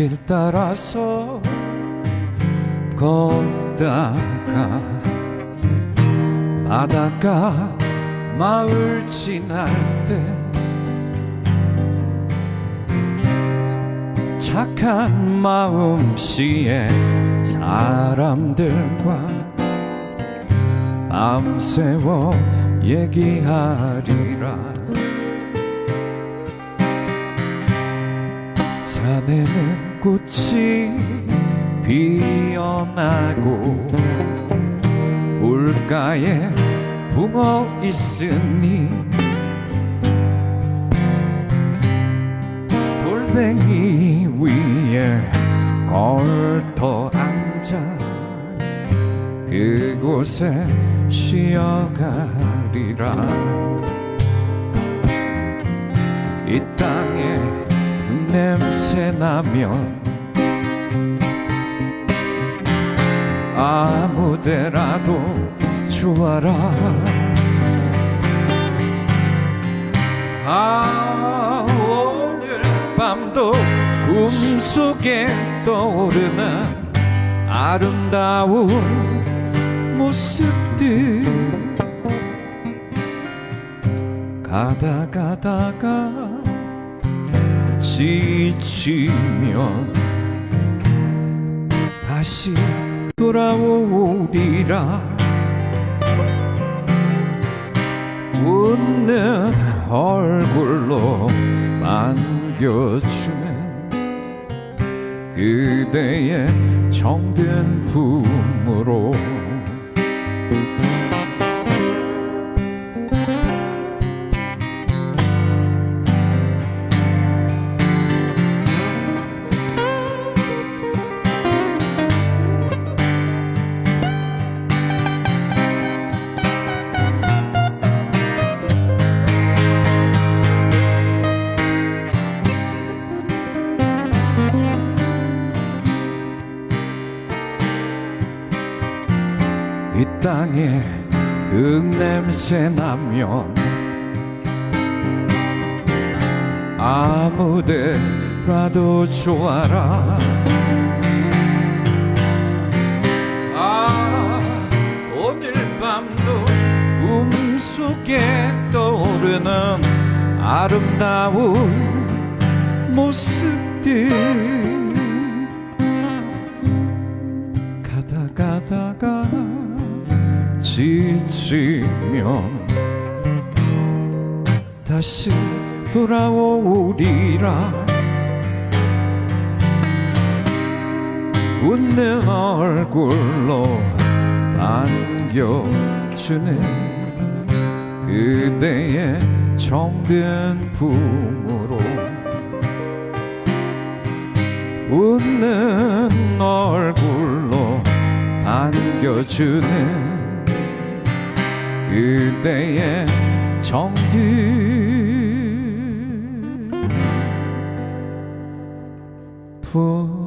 길 따라서 걷다가 바닷가 마을 지날 때 착한 마음씨의 사람들과 밤새워 얘기하리라. 산에는 꽃이 피어나고 물가에 붕어 있으니 돌멩이 위에 걸터 앉아 그곳에 쉬어가리라. 이 땅에 냄새 나면 아무데라도 좋아라. 아 오늘 밤도 꿈속에 떠오르는 아름다운 모습들. 가다 가다가 지치면 다시 돌아오리라. 웃는 얼굴로 안겨주는 그대의 정든 품으로 이 땅에 흙냄새 나면 아무데라도 좋아라. 아 오늘 밤도 꿈속에 떠오르는 아름다운 모습들. 가다 가다가 지치면 다시 돌아오리라. 웃는 얼굴로 안겨주는 그대의 정든 품으로. 웃는 얼굴로 안겨주는 그대의 정든 품으로